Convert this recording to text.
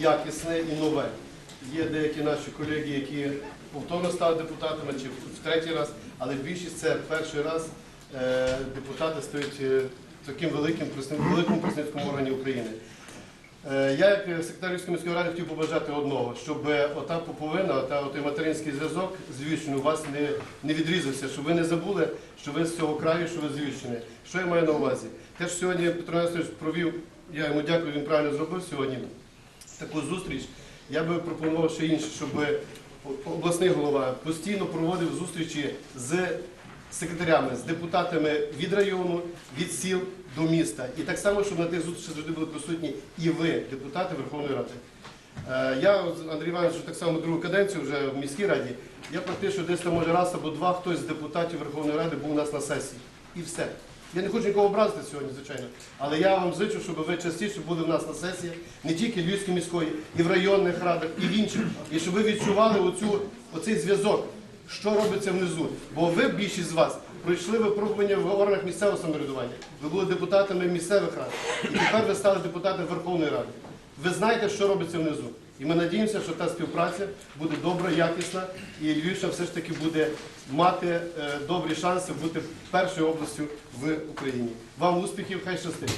якісне і нове. Є деякі наші колеги, які повторно стали депутатами чи в третій раз, але більшість це перший раз е, депутати стають е, таким великим представ- великим органі України. Е, Я, як секретар Львівської міської ради, хотів побажати одного, щоб ота поповина, ота, той материнський зв'язок з Львівщиною у вас не, не відрізався, щоб ви не забули, що ви з цього краю, що ви з Львівщини. Що я маю на увазі? Те, що сьогодні Петро Нестерович провів, я йому дякую, він правильно зробив сьогодні таку зустріч. Я би пропонував ще інше, щоб обласний голова постійно проводив зустрічі з секретарями, з депутатами від району, від сіл до міста. І так само, щоб на тих зустрічах завжди були присутні і ви, депутати Верховної Ради. Е, Я, Андрій Іванович, так само другу каденцію вже в міській раді. Я практично десь там може раз або два хтось з депутатів Верховної Ради був у нас на сесії. І все. Я не хочу нікого образити сьогодні, звичайно. Але я вам зичу, щоб ви частіше були в нас на сесіях, не тільки Львівської міської, і в районних радах, і в інших. І щоб ви відчували оцю, оцей зв'язок, що робиться внизу. Бо ви, більшість з вас, пройшли випробування в органах місцевого самоврядування. Ви були депутатами місцевих рад. І тепер ви стали депутатами Верховної Ради. Ви знаєте, що робиться внизу. І ми надіємося, що та співпраця буде добра, якісна, і Львівщина все ж таки буде мати е, добрі шанси бути першою областю в Україні. Вам успіхів, хай щастить!